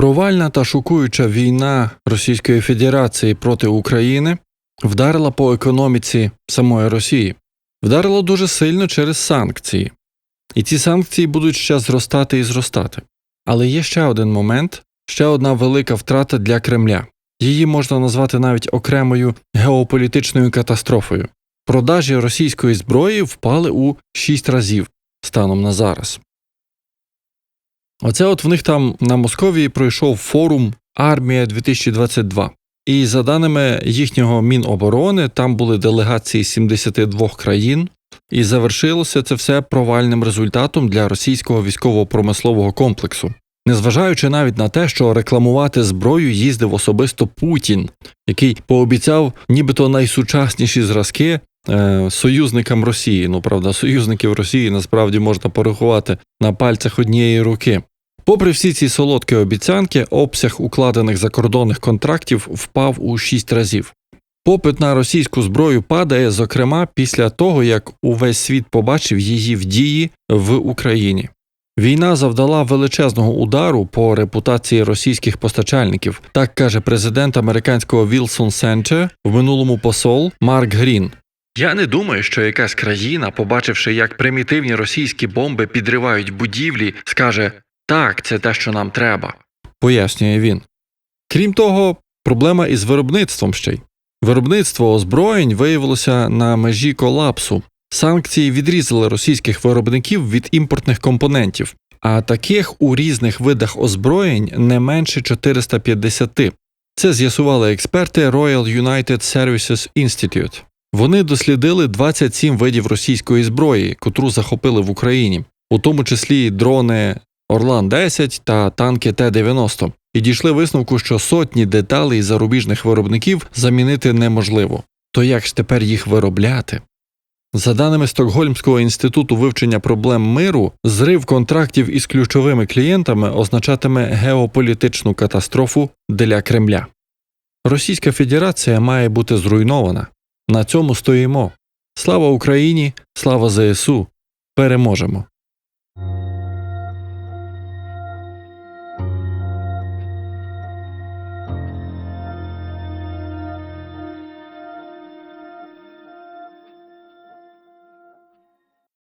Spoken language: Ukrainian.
Провальна та шокуюча війна Російської Федерації проти України вдарила по економіці самої Росії, вдарила дуже сильно через санкції. І ці санкції будуть ще зростати і зростати. Але є ще один момент, ще одна велика втрата для Кремля. Її можна назвати навіть окремою геополітичною катастрофою. Продажі російської зброї впали у 6 разів станом на зараз. Оце от в них там на Московії пройшов форум Армія 2022. І за даними їхнього Міноборони, там були делегації з 72 країн, і завершилося це все провальним результатом для російського військово-промислового комплексу. Незважаючи навіть на те, що рекламувати зброю їздив особисто Путін, який пообіцяв нібито найсучасніші зразки е, союзникам Росії. Ну правда, союзників Росії насправді можна порахувати на пальцях однієї руки. Попри всі ці солодкі обіцянки, обсяг укладених закордонних контрактів впав у 6 разів. Попит на російську зброю падає, зокрема, після того, як увесь світ побачив її в дії в Україні. Війна завдала величезного удару по репутації російських постачальників, так каже президент американського Вілсон Сенче, в минулому посол Марк Грін. Я не думаю, що якась країна, побачивши, як примітивні російські бомби підривають будівлі, скаже так, це те, що нам треба. Пояснює він. Крім того, проблема із виробництвом ще й. Виробництво озброєнь виявилося на межі колапсу. Санкції відрізали російських виробників від імпортних компонентів, а таких у різних видах озброєнь не менше 450. Це з'ясували експерти Royal United Services Institute. Вони дослідили 27 видів російської зброї, котру захопили в Україні, у тому числі дрони Орлан 10 та танки Т-90, і дійшли висновку, що сотні деталей зарубіжних виробників замінити неможливо. То як ж тепер їх виробляти? За даними Стокгольмського інституту вивчення проблем миру, зрив контрактів із ключовими клієнтами означатиме геополітичну катастрофу для Кремля. Російська Федерація має бути зруйнована. На цьому стоїмо. Слава Україні, слава ЗСУ. Переможемо.